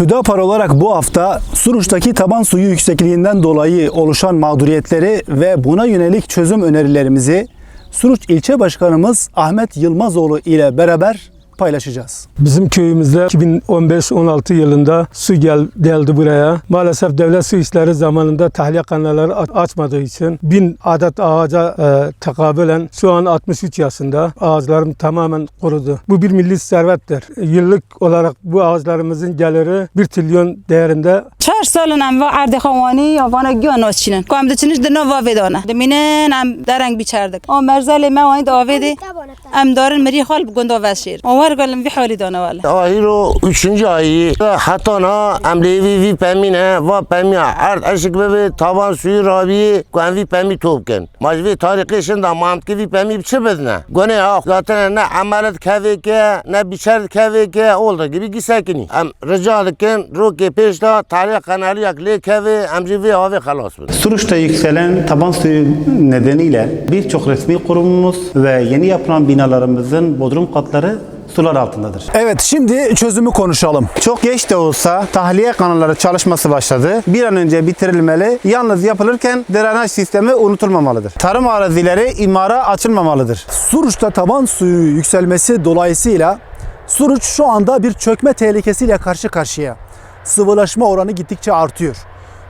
Hüdapar olarak bu hafta Suruç'taki taban suyu yüksekliğinden dolayı oluşan mağduriyetleri ve buna yönelik çözüm önerilerimizi Suruç İlçe Başkanımız Ahmet Yılmazoğlu ile beraber paylaşacağız. Bizim köyümüzde 2015-16 yılında su gel, geldi buraya. Maalesef devlet su işleri zamanında tahliye kanalları açmadığı için 1000 adet ağaca e, tekabülen şu an 63 yaşında ağaçlarım tamamen kurudu. Bu bir milli servettir. Yıllık olarak bu ağaçlarımızın geliri 1 trilyon değerinde. Çar salınam ve ardı havani yavana gön açının. Komdutiniz de nova vedana. Deminen am dereng biçerdik. O merzale mevani da. مرزل ما وای داویدی ام دارن مری خال بگند وشیر اول قالم وی حالی دانه والا Ahiro 3. ayı hatta na emrevi vi pemine va pemia ard aşık bebe tavan suyu rabi gwen vi pemi topken majvi tarihi şinda mantıkı vi pemi biçe bedne gone ah zaten ne amalet keveke ne biçer keveke oldu gibi gisekini em rica dikin roke peşta tarih kanalı yak le keve emri vi ave halas bin Suruç'ta yükselen taban suyu nedeniyle birçok resmi kurumumuz ve yeni yapılan binalarımızın bodrum katları sular altındadır. Evet şimdi çözümü konuşalım. Çok geç de olsa tahliye kanalları çalışması başladı. Bir an önce bitirilmeli. Yalnız yapılırken drenaj sistemi unutulmamalıdır. Tarım arazileri imara açılmamalıdır. Suruç'ta taban suyu yükselmesi dolayısıyla Suruç şu anda bir çökme tehlikesiyle karşı karşıya. Sıvılaşma oranı gittikçe artıyor.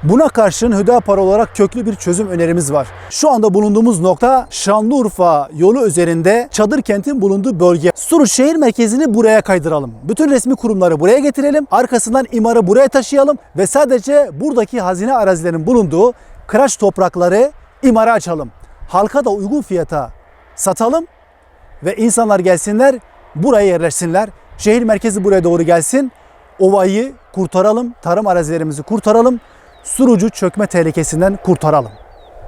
Buna karşın Hüdapar olarak köklü bir çözüm önerimiz var. Şu anda bulunduğumuz nokta Şanlıurfa yolu üzerinde çadır kentin bulunduğu bölge. Suruç şehir merkezini buraya kaydıralım. Bütün resmi kurumları buraya getirelim. Arkasından imarı buraya taşıyalım ve sadece buradaki hazine arazilerinin bulunduğu kıraç toprakları imara açalım. Halka da uygun fiyata satalım ve insanlar gelsinler buraya yerleşsinler. Şehir merkezi buraya doğru gelsin. Ovayı kurtaralım, tarım arazilerimizi kurtaralım. Surucu çökme tehlikesinden kurtaralım.